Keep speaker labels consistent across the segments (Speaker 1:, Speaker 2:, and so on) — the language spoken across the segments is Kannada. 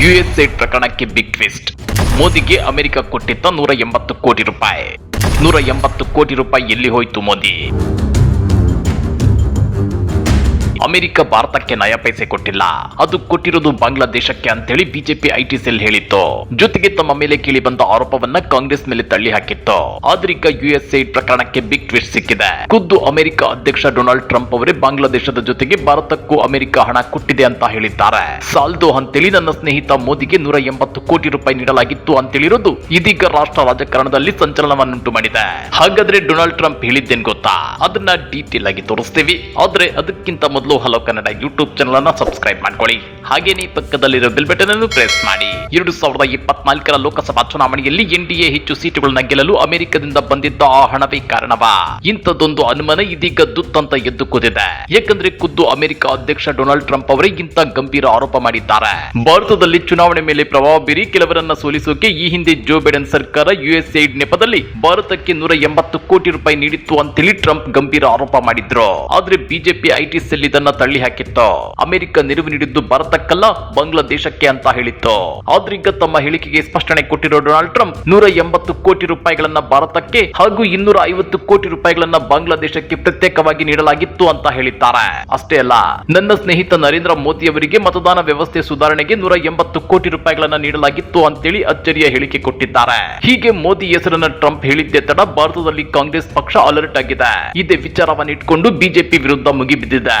Speaker 1: ಯುಎಸ್ಎ ಪ್ರಕರಣಕ್ಕೆ ಬಿಗ್ ಟ್ವಿಸ್ಟ್ ಮೋದಿಗೆ ಅಮೆರಿಕ ಕೊಟ್ಟಿದ್ದ ನೂರ ಎಂಬತ್ತು ಕೋಟಿ ರೂಪಾಯಿ. ನೂರ ಎಂಬತ್ತು ಕೋಟಿ ರೂಪಾಯಿ ಎಲ್ಲಿ ಹೋಯ್ತು ಮೋದಿ? ಅಮೆರಿಕ ಭಾರತಕ್ಕೆ ನಯ ಪೈಸೆ ಕೊಟ್ಟಿಲ್ಲ. ಅದು ಕೊಟ್ಟಿರೋದು ಬಾಂಗ್ಲಾದೇಶಕ್ಕೆ ಅಂತೇಳಿ ಬಿಜೆಪಿ ಐಟಿ ಸೆಲ್ ಹೇಳಿತ್ತು. ಜೊತೆಗೆ ತಮ್ಮ ಮೇಲೆ ಕೇಳಿ ಬಂದ ಆರೋಪವನ್ನ ಕಾಂಗ್ರೆಸ್ ಮೇಲೆ ತಳ್ಳಿ ಹಾಕಿತ್ತು. ಆದ್ರೀಗ ಯುಎಸ್ಎ ಪ್ರಕರಣಕ್ಕೆ ಬಿಗ್ ಟ್ವಿಸ್ಟ್ ಸಿಕ್ಕಿದೆ. ಖುದ್ದು ಅಮೆರಿಕ ಅಧ್ಯಕ್ಷ ಡೊನಾಲ್ಡ್ ಟ್ರಂಪ್ ಅವರೇ ಬಾಂಗ್ಲಾದೇಶದ ಜೊತೆಗೆ ಭಾರತಕ್ಕೂ ಅಮೆರಿಕ ಹಣ ಕೊಟ್ಟಿದೆ ಅಂತ ಹೇಳಿದ್ದಾರೆ. ಸಾಲ್ದು ಅಂತೇಳಿ ನನ್ನ ಸ್ನೇಹಿತ ಮೋದಿಗೆ ನೂರ ಎಂಬತ್ತು ಕೋಟಿ ರೂಪಾಯಿ ನೀಡಲಾಗಿತ್ತು ಅಂತೇಳಿರೋದು ಇದೀಗ ರಾಷ್ಟ್ರ ರಾಜಕಾರಣದಲ್ಲಿ ಸಂಚಲನವನ್ನುಂಟು ಮಾಡಿದೆ. ಹಾಗಾದ್ರೆ ಡೊನಾಲ್ಡ್ ಟ್ರಂಪ್ ಹೇಳಿದ್ದೇನ್ ಗೊತ್ತಾ? ಅದನ್ನ ಡೀಟೇಲ್ ಆಗಿ ತೋರಿಸ್ತೀವಿ. ಆದ್ರೆ ಅದಕ್ಕಿಂತ ಮೊದಲು ಹಲೋ ಕನ್ನಡ ಯೂಟ್ಯೂಬ್ ಚಾನಲ್ ಅನ್ನು ಸಬ್ಸ್ಕ್ರೈಬ್ ಮಾಡ್ಕೊಳ್ಳಿ. ಹಾಗೇನೇ ಪಕ್ಕದಲ್ಲಿರೋ ಬೆಲ್ ಬಟನ್ ಅನ್ನು ಪ್ರೆಸ್ ಮಾಡಿ. ಎರಡು ಸಾವಿರದ ಇಪ್ಪತ್ನಾಲ್ಕರ ಲೋಕಸಭಾ ಚುನಾವಣೆಯಲ್ಲಿ ಎನ್ಡಿಎ ಹೆಚ್ಚು ಸೀಟುಗಳನ್ನ ಗೆಲ್ಲಲು ಅಮೆರಿಕದಿಂದ ಬಂದಿದ್ದ ಆ ಹಣವೇ ಕಾರಣವಾ? ಇಂಥದ್ದೊಂದು ಅನುಮಾನ ಇದೀಗ ದುತ್ತಂತ ಎದ್ದು ಕೂತಿದೆ. ಯಾಕಂದ್ರೆ ಖುದ್ದು ಅಮೆರಿಕ ಅಧ್ಯಕ್ಷ ಡೊನಾಲ್ಡ್ ಟ್ರಂಪ್ ಅವರೇ ಇಂಥ ಗಂಭೀರ ಆರೋಪ ಮಾಡಿದ್ದಾರೆ. ಭಾರತದಲ್ಲಿ ಚುನಾವಣೆ ಮೇಲೆ ಪ್ರಭಾವ ಬೀರಿ ಕೆಲವರನ್ನ ಸೋಲಿಸೋಕೆ ಈ ಹಿಂದೆ ಜೋ ಬೈಡನ್ ಸರ್ಕಾರ ಯುಎಸ್ಎಡ್ ನೆಪದಲ್ಲಿ ಭಾರತಕ್ಕೆ ನೂರ ಎಂಬತ್ತು ಕೋಟಿ ರೂಪಾಯಿ ನೀಡಿತ್ತು ಅಂತೇಳಿ ಟ್ರಂಪ್ ಗಂಭೀರ ಆರೋಪ ಮಾಡಿದ್ರು. ಆದ್ರೆ ಬಿಜೆಪಿ ಐಟಿ ಸೆಲ್ ಇದನ್ನ ತಳ್ಳಿ ಹಾಕಿತ್ತು? ಅಮೆರಿಕ ನೆರವು ನೀಡಿದ್ದು ಭಾರತಕ್ಕಲ್ಲ ಬಾಂಗ್ಲಾದೇಶಕ್ಕೆ ಅಂತ ಹೇಳಿತ್ತು? ಆದ್ರೀಗ ತಮ್ಮ ಹೇಳಿಕೆಗೆ ಸ್ಪಷ್ಟನೆ ಕೊಟ್ಟಿರೋ ಡೊನಾಲ್ಡ್ ಟ್ರಂಪ್ ನೂರ ಎಂಬತ್ತು ಕೋಟಿ ರೂಪಾಯಿಗಳನ್ನ ಭಾರತಕ್ಕೆ ಹಾಗೂ ಇನ್ನೂರ ಐವತ್ತು ಕೋಟಿ ರೂಪಾಯಿಗಳನ್ನ ಬಾಂಗ್ಲಾದೇಶಕ್ಕೆ ಪ್ರತ್ಯೇಕವಾಗಿ ನೀಡಲಾಗಿತ್ತು ಅಂತ ಹೇಳಿದ್ದಾರೆ. ಅಷ್ಟೇ ಅಲ್ಲ, ನನ್ನ ಸ್ನೇಹಿತ ನರೇಂದ್ರ ಮೋದಿ ಅವರಿಗೆ ಮತದಾನ ವ್ಯವಸ್ಥೆ ಸುಧಾರಣೆಗೆ ನೂರ ಎಂಬತ್ತು ಕೋಟಿ ರೂಪಾಯಿಗಳನ್ನ ನೀಡಲಾಗಿತ್ತು ಅಂತೇಳಿ ಅಚ್ಚರಿಯ ಹೇಳಿಕೆ ಕೊಟ್ಟಿದ್ದಾರೆ. ಹೀಗೆ ಮೋದಿ ಹೆಸರನ್ನ ಟ್ರಂಪ್ ಹೇಳಿದ್ದೆ ತಡ ಭಾರತದಲ್ಲಿ ಕಾಂಗ್ರೆಸ್ ಪಕ್ಷ ಅಲರ್ಟ್ ಆಗಿದೆ. ಇದೇ ವಿಚಾರವನ್ನು ಇಟ್ಕೊಂಡು ಬಿಜೆಪಿ ವಿರುದ್ಧ ಮುಗಿಬಿದ್ದಿದೆ.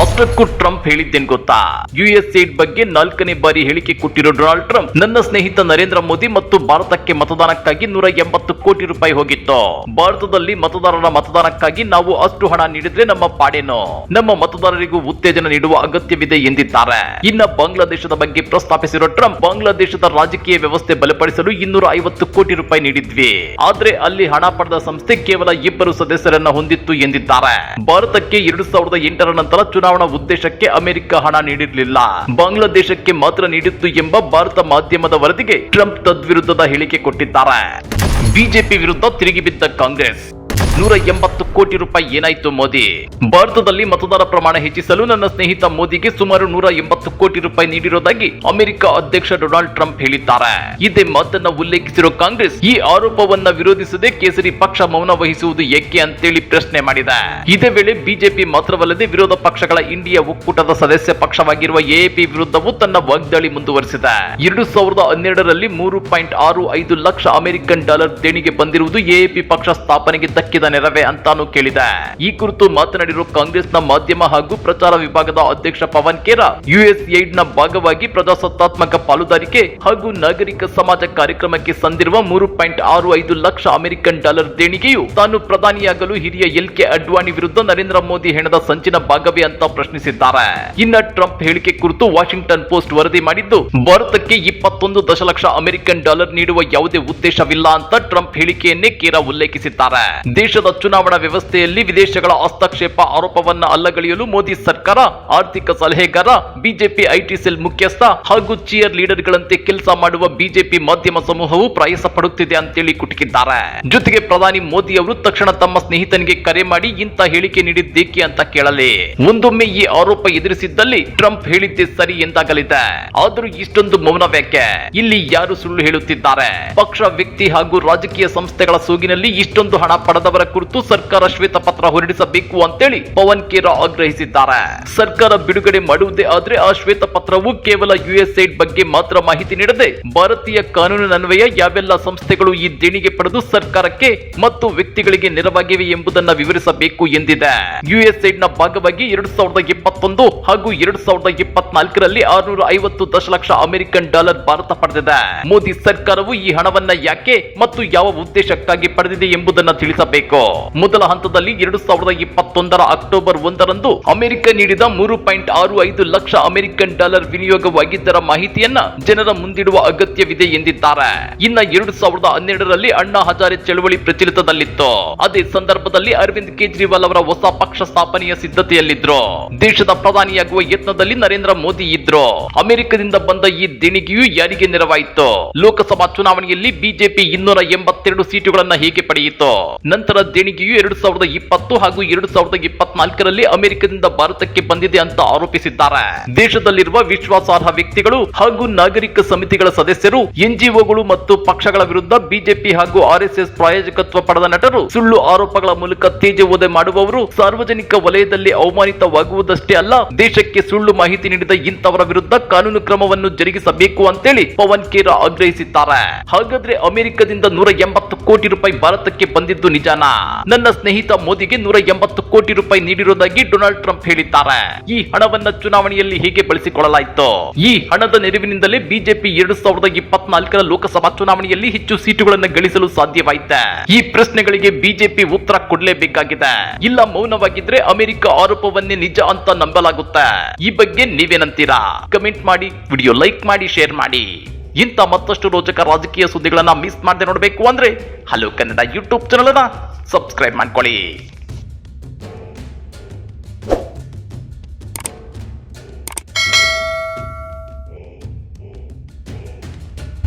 Speaker 1: ಅಷ್ಟಕ್ಕೂ ಟ್ರಂಪ್ ಹೇಳಿದ್ದೇನ್ ಗೊತ್ತಾ? ಯುಎಸ್ ಏಡ್ ಬಗ್ಗೆ ನಾಲ್ಕನೇ ಬಾರಿ ಹೇಳಿಕೆ ಕೊಟ್ಟಿರೋ ಡೊನಾಲ್ಡ್ ಟ್ರಂಪ್ ನನ್ನ ಸ್ನೇಹಿತ ನರೇಂದ್ರ ಮೋದಿ ಮತ್ತು ಭಾರತಕ್ಕೆ ಮತದಾನಕ್ಕಾಗಿ ನೂರ ಎಂಬತ್ತು ಕೋಟಿ ರೂಪಾಯಿ ಹೋಗಿತ್ತು. ಭಾರತದಲ್ಲಿ ಮತದಾರರ ಮತದಾನಕ್ಕಾಗಿ ನಾವು ಅಷ್ಟು ಹಣ ನೀಡಿದ್ರೆ ನಮ್ಮ ಪಾಡೇನು? ನಮ್ಮ ಮತದಾರರಿಗೂ ಉತ್ತೇಜನ ನೀಡುವ ಅಗತ್ಯವಿದೆ ಎಂದಿದ್ದಾರೆ. ಇನ್ನ ಬಾಂಗ್ಲಾದೇಶದ ಬಗ್ಗೆ ಪ್ರಸ್ತಾಪಿಸಿರೋ ಟ್ರಂಪ್ ಬಾಂಗ್ಲಾದೇಶದ ರಾಜಕೀಯ ವ್ಯವಸ್ಥೆ ಬಲಪಡಿಸಲು ಇನ್ನೂರ ಐವತ್ತು ಕೋಟಿ ರೂಪಾಯಿ ನೀಡಿದ್ವಿ. ಆದ್ರೆ ಅಲ್ಲಿ ಹಣ ಪಡೆದ ಸಂಸ್ಥೆ ಕೇವಲ ಇಬ್ಬರು ಸದಸ್ಯರನ್ನ ಹೊಂದಿತ್ತು ಎಂದಿದ್ದಾರೆ. ಭಾರತಕ್ಕೆ ಎರಡು ಸಾವಿರದ ಎಂಟರ ನಂತರ ಚುನಾವಣಾ ಉದ್ದೇಶಕ್ಕೆ ಅಮೆರಿಕ ಹಣ ನೀಡಿರಲಿಲ್ಲ. ಬಾಂಗ್ಲಾದೇಶಕ್ಕೆ ಮಾತ್ರ ನೀಡಿತ್ತು ಎಂಬ ಭಾರತ ಮಾಧ್ಯಮದ ವರದಿಗೆ ಟ್ರಂಪ್ ತದ್ವಿರುದ್ಧದ ಹೇಳಿಕೆ ಕೊಟ್ಟಿದ್ದಾರೆ. ಬಿಜೆಪಿ ವಿರುದ್ಧ ತಿರುಗಿ ಬಿದ್ದ ಕಾಂಗ್ರೆಸ್. ನೂರ ಎಂಬತ್ತು ಕೋಟಿ ರೂಪಾಯಿ ಏನಾಯ್ತು ಮೋದಿ? ಭಾರತದಲ್ಲಿ ಮತದಾರ ಪ್ರಮಾಣ ಹೆಚ್ಚಿಸಲು ನನ್ನ ಸ್ನೇಹಿತ ಮೋದಿಗೆ ಸುಮಾರು ನೂರ ಎಂಬತ್ತು ಕೋಟಿ ರೂಪಾಯಿ ನೀಡಿರೋದಾಗಿ ಅಮೆರಿಕ ಅಧ್ಯಕ್ಷ ಡೊನಾಲ್ಡ್ ಟ್ರಂಪ್ ಹೇಳಿದ್ದಾರೆ. ಇದೇ ಮಾತನ್ನ ಉಲ್ಲೇಖಿಸಿರೋ ಕಾಂಗ್ರೆಸ್ ಈ ಆರೋಪವನ್ನ ವಿರೋಧಿಸದೆ ಕೇಸರಿ ಪಕ್ಷ ಮೌನ ವಹಿಸುವುದು ಏಕೆ ಅಂತೇಳಿ ಪ್ರಶ್ನೆ ಮಾಡಿದೆ. ಇದೇ ವೇಳೆ ಬಿಜೆಪಿ ಮಾತ್ರವಲ್ಲದೆ ವಿರೋಧ ಪಕ್ಷಗಳ ಇಂಡಿಯಾ ಒಕ್ಕೂಟದ ಸದಸ್ಯ ಪಕ್ಷವಾಗಿರುವ ಎಎಪಿ ವಿರುದ್ಧವೂ ತನ್ನ ವಾಗ್ದಾಳಿ ಮುಂದುವರೆಸಿದೆ. ಎರಡು ಸಾವಿರದ ಹನ್ನೆರಡರಲ್ಲಿ ಮೂರು ಪಾಯಿಂಟ್ ಆರು ಐದು ಲಕ್ಷ ಅಮೆರಿಕನ್ ಡಾಲರ್ ದೇಣಿಗೆ ಬಂದಿರುವುದು ಎಎಪಿ ಪಕ್ಷ ಸ್ಥಾಪನೆಗೆ ದಕ್ಕಿದ ನೆರವೇ ಅಂತಾನು ಕೇಳಿದೆ. ಈ ಕುರಿತು ಮಾತನಾಡಿರುವ ಕಾಂಗ್ರೆಸ್ನ ಮಾಧ್ಯಮ ಹಾಗೂ ಪ್ರಚಾರ ವಿಭಾಗದ ಅಧ್ಯಕ್ಷ ಪವನ್ ಖೇರಾ ಯುಎಸ್ ಏಡ್ನ ಭಾಗವಾಗಿ ಪ್ರಜಾಸತ್ತಾತ್ಮಕ ಪಾಲುದಾರಿಕೆ ಹಾಗೂ ನಾಗರಿಕ ಸಮಾಜ ಕಾರ್ಯಕ್ರಮಕ್ಕೆ ಸಂದಿರುವ ಮೂರು ಪಾಯಿಂಟ್ ಆರು ಐದು ಲಕ್ಷ ಅಮೆರಿಕನ್ ಡಾಲರ್ ದೇಣಿಗೆಯು ತಾನು ಪ್ರಧಾನಿಯಾಗಲು ಹಿರಿಯ ಎಲ್ ಕೆ ಅಡ್ವಾಣಿ ವಿರುದ್ಧ ನರೇಂದ್ರ ಮೋದಿ ಹೆಣದ ಸಂಚಿನ ಭಾಗವೇ ಅಂತ ಪ್ರಶ್ನಿಸಿದ್ದಾರೆ. ಇನ್ನ ಟ್ರಂಪ್ ಹೇಳಿಕೆ ಕುರಿತು ವಾಷಿಂಗ್ಟನ್ ಪೋಸ್ಟ್ ವರದಿ ಮಾಡಿದ್ದು, ಭಾರತಕ್ಕೆ ಇಪ್ಪತ್ತೊಂದು ದಶಲಕ್ಷ ಅಮೆರಿಕನ್ ಡಾಲರ್ ನೀಡುವ ಯಾವುದೇ ಉದ್ದೇಶವಿಲ್ಲ ಅಂತ ಟ್ರಂಪ್ ಹೇಳಿಕೆಯನ್ನೇ ಕೇರಾ ಉಲ್ಲೇಖಿಸಿದ್ದಾರೆ. ದೇಶದ ಚುನಾವಣಾ ವ್ಯವಸ್ಥೆಯಲ್ಲಿ ವಿದೇಶಗಳ ಹಸ್ತಕ್ಷೇಪ ಆರೋಪವನ್ನ ಅಲ್ಲಗಳೆಯಲು ಮೋದಿ ಸರ್ಕಾರ, ಆರ್ಥಿಕ ಸಲಹೆಗಾರ, ಬಿಜೆಪಿ ಐಟಿ ಸೆಲ್ ಮುಖ್ಯಸ್ಥ ಹಾಗೂ ಚಿಯರ್ ಲೀಡರ್ಗಳಂತೆ ಕೆಲಸ ಮಾಡುವ ಬಿಜೆಪಿ ಮಾಧ್ಯಮ ಸಮೂಹವು ಪ್ರಯಾಸ ಪಡುತ್ತಿದೆ ಅಂತೇಳಿ ಕುಟುಕಿದ್ದಾರೆ. ಜೊತೆಗೆ ಪ್ರಧಾನಿ ಮೋದಿ ಅವರು ತಕ್ಷಣ ತಮ್ಮ ಸ್ನೇಹಿತನಿಗೆ ಕರೆ ಮಾಡಿ ಇಂತ ಹೇಳಿಕೆ ನೀಡಿದ್ದೇಕೆ ಅಂತ ಕೇಳಲಿ. ಒಂದೊಮ್ಮೆ ಈ ಆರೋಪ ಎದುರಿಸಿದ್ದಲ್ಲಿ ಟ್ರಂಪ್ ಹೇಳಿದ್ದೆ ಸರಿ ಎಂದಾಗಲಿದೆ. ಆದರೂ ಇಷ್ಟೊಂದು ಮೌನ ವ್ಯಾಖ್ಯೆ ಇಲ್ಲಿ ಯಾರು ಸುಳ್ಳು ಹೇಳುತ್ತಿದ್ದಾರೆ? ಪಕ್ಷ, ವ್ಯಕ್ತಿ ಹಾಗೂ ರಾಜಕೀಯ ಸಂಸ್ಥೆಗಳ ಸೋಗಿನಲ್ಲಿ ಇಷ್ಟೊಂದು ಹಣ ಪಡೆದವರ ಕುರಿತು ಸರ್ಕಾರ ಶ್ವೇತಪತ್ರ ಹೊರಡಿಸಬೇಕು ಅಂತೇಳಿ ಪವನ್ ಕೇರ ಆಗ್ರಹಿಸಿದ್ದಾರೆ. ಸರ್ಕಾರ ಬಿಡುಗಡೆ ಮಾಡುವುದೇ ಆದ್ರೆ ಆ ಶ್ವೇತಪತ್ರವು ಕೇವಲ ಯುಎಸ್ ಏಡ್ ಬಗ್ಗೆ ಮಾತ್ರ ಮಾಹಿತಿ ನೀಡದೆ ಭಾರತೀಯ ಕಾನೂನಿನನ್ವಯ ಯಾವೆಲ್ಲ ಸಂಸ್ಥೆಗಳು ಈ ದೇಣಿಗೆ ಪಡೆದು ಸರ್ಕಾರಕ್ಕೆ ಮತ್ತು ವ್ಯಕ್ತಿಗಳಿಗೆ ನೆರವಾಗಿವೆ ಎಂಬುದನ್ನ ವಿವರಿಸಬೇಕು ಎಂದಿದೆ. ಯುಎಸ್ ಏಡ್ನ ಭಾಗವಾಗಿ ಎರಡು ಸಾವಿರದ ಇಪ್ಪತ್ತೊಂದು ಹಾಗೂ ಎರಡ್ ಸಾವಿರದ ಇಪ್ಪತ್ನಾಲ್ಕರಲ್ಲಿ ಆರುನೂರ ಐವತ್ತು ದಶಲಕ್ಷ ಅಮೆರಿಕನ್ ಡಾಲರ್ ಭಾರತ ಪಡೆದಿದೆ. ಮೋದಿ ಸರ್ಕಾರವು ಈ ಹಣವನ್ನ ಯಾಕೆ ಮತ್ತು ಯಾವ ಉದ್ದೇಶಕ್ಕಾಗಿ ಪಡೆದಿದೆ ಎಂಬುದನ್ನ ತಿಳಿಸಬೇಕು. ಮೊದಲ ಹಂತದಲ್ಲಿ ಎರಡು ಸಾವಿರದ ಇಪ್ಪತ್ತೊಂದರ ಅಕ್ಟೋಬರ್ ಒಂದರಂದು ಅಮೆರಿಕ ನೀಡಿದ ಮೂರು ಪಾಯಿಂಟ್ ಆರು ಐದು ಲಕ್ಷ ಅಮೆರಿಕನ್ ಡಾಲರ್ ವಿನಿಯೋಗವಾಗಿದ್ದರ ಮಾಹಿತಿಯನ್ನ ಜನರ ಮುಂದಿಡುವ ಅಗತ್ಯವಿದೆ ಎಂದಿದ್ದಾರೆ. ಇನ್ನ ಎರಡು ಸಾವಿರದ ಹನ್ನೆರಡರಲ್ಲಿ ಅಣ್ಣಾ ಹಜಾರೆ ಚಳವಳಿ ಪ್ರಚಲಿತದಲ್ಲಿತ್ತು. ಅದೇ ಸಂದರ್ಭದಲ್ಲಿ ಅರವಿಂದ್ ಕೇಜ್ರಿವಾಲ್ ಅವರ ಹೊಸ ಪಕ್ಷ ಸ್ಥಾಪನೆಯ ಸಿದ್ಧತೆಯಲ್ಲಿದ್ರು. ದೇಶದ ಪ್ರಧಾನಿಯಾಗುವ ಯತ್ನದಲ್ಲಿ ನರೇಂದ್ರ ಮೋದಿ ಇದ್ರು. ಅಮೆರಿಕದಿಂದ ಬಂದ ಈ ದೇಣಿಗೆಯು ಯಾರಿಗೆ ನೆರವಾಯಿತು? ಲೋಕಸಭಾ ಚುನಾವಣೆಯಲ್ಲಿ ಬಿಜೆಪಿ ಇನ್ನೂರ ಎಂಬತ್ತೆರಡು ಸೀಟುಗಳನ್ನ ಹೇಗೆ ಪಡೆಯಿತು? ನಂತರ ದೇಣಿಗೆಯು ಎರಡು ಸಾವಿರದ ಇಪ್ಪತ್ತು ಹಾಗೂ ಎರಡು ಸಾವಿರದ ಇಪ್ಪತ್ನಾಲ್ಕರಲ್ಲಿ ಅಮೆರಿಕದಿಂದ ಭಾರತಕ್ಕೆ ಬಂದಿದೆ ಅಂತ ಆರೋಪಿಸಿದ್ದಾರೆ. ದೇಶದಲ್ಲಿರುವ ವಿಶ್ವಾಸಾರ್ಹ ವ್ಯಕ್ತಿಗಳು ಹಾಗೂ ನಾಗರಿಕ ಸಮಿತಿಗಳ ಸದಸ್ಯರು, ಎನ್ಜಿಒಗಳು ಮತ್ತು ಪಕ್ಷಗಳ ವಿರುದ್ಧ ಬಿಜೆಪಿ ಹಾಗೂ ಆರ್ಎಸ್ಎಸ್ ಪ್ರಾಯೋಜಕತ್ವ ಪಡೆದ ನಟರು ಸುಳ್ಳು ಆರೋಪಗಳ ಮೂಲಕ ತೇಜೋವಧೆ ಮಾಡುವವರು ಸಾರ್ವಜನಿಕ ವಲಯದಲ್ಲಿ ಅವಮಾನಿತವಾಗುವುದಷ್ಟೇ ಅಲ್ಲ, ದೇಶಕ್ಕೆ ಸುಳ್ಳು ಮಾಹಿತಿ ನೀಡಿದ ಇಂಥವರ ವಿರುದ್ಧ ಕಾನೂನು ಕ್ರಮವನ್ನು ಜರುಗಿಸಬೇಕು ಅಂತೇಳಿ ಪವನ್ ಕೇರ ಆಗ್ರಹಿಸಿದ್ದಾರೆ. ಹಾಗಾದ್ರೆ ಅಮೆರಿಕದಿಂದ ನೂರ ಎಂಬತ್ತು ಕೋಟಿ ರೂಪಾಯಿ ಭಾರತಕ್ಕೆ ಬಂದಿದ್ದು ನಿಜಾನಾ? ನನ್ನ ಸ್ನೇಹಿತ ಮೋದಿಗೆ ನೂರ ಎಂಬತ್ತು ಕೋಟಿ ರೂಪಾಯಿ ನೀಡಿರುವುದಾಗಿ ಡೊನಾಲ್ಡ್ ಟ್ರಂಪ್ ಹೇಳಿದ್ದಾರೆ. ಈ ಹಣವನ್ನ ಚುನಾವಣೆಯಲ್ಲಿ ಹೇಗೆ ಬಳಸಿಕೊಳ್ಳಲಾಯಿತು? ಈ ಹಣದ ನೆರವಿನಿಂದಲೇ ಬಿಜೆಪಿ ಎರಡು ಸಾವಿರದ ಇಪ್ಪತ್ನಾಲ್ಕರ ಲೋಕಸಭಾ ಚುನಾವಣೆಯಲ್ಲಿ ಹೆಚ್ಚು ಸೀಟುಗಳನ್ನು ಗಳಿಸಲು ಸಾಧ್ಯವಾಯಿತೆ. ಈ ಪ್ರಶ್ನೆಗಳಿಗೆ ಬಿಜೆಪಿ ಉತ್ತರ ಕೊಡಲೇಬೇಕಾಗಿದೆ. ಇಲ್ಲ, ಮೌನವಾಗಿದ್ರೆ ಅಮೆರಿಕ ಆರೋಪವನ್ನೇ ನಿಜ ಅಂತ ನಂಬಲಾಗುತ್ತೆ. ಈ ಬಗ್ಗೆ ನೀವೇನಂತೀರಾ? ಕಮೆಂಟ್ ಮಾಡಿ, ವಿಡಿಯೋ ಲೈಕ್ ಮಾಡಿ, ಶೇರ್ ಮಾಡಿ. ಇಂಥ ಮತ್ತಷ್ಟು ರೋಚಕ ರಾಜಕೀಯ ಸುದ್ದಿಗಳನ್ನ ಮಿಸ್ ಮಾಡದೆ ನೋಡಬೇಕು ಅಂದ್ರೆ hello Kannada YouTube channel subscribe ಮಾಡ್ಕೊಳ್ಳಿ.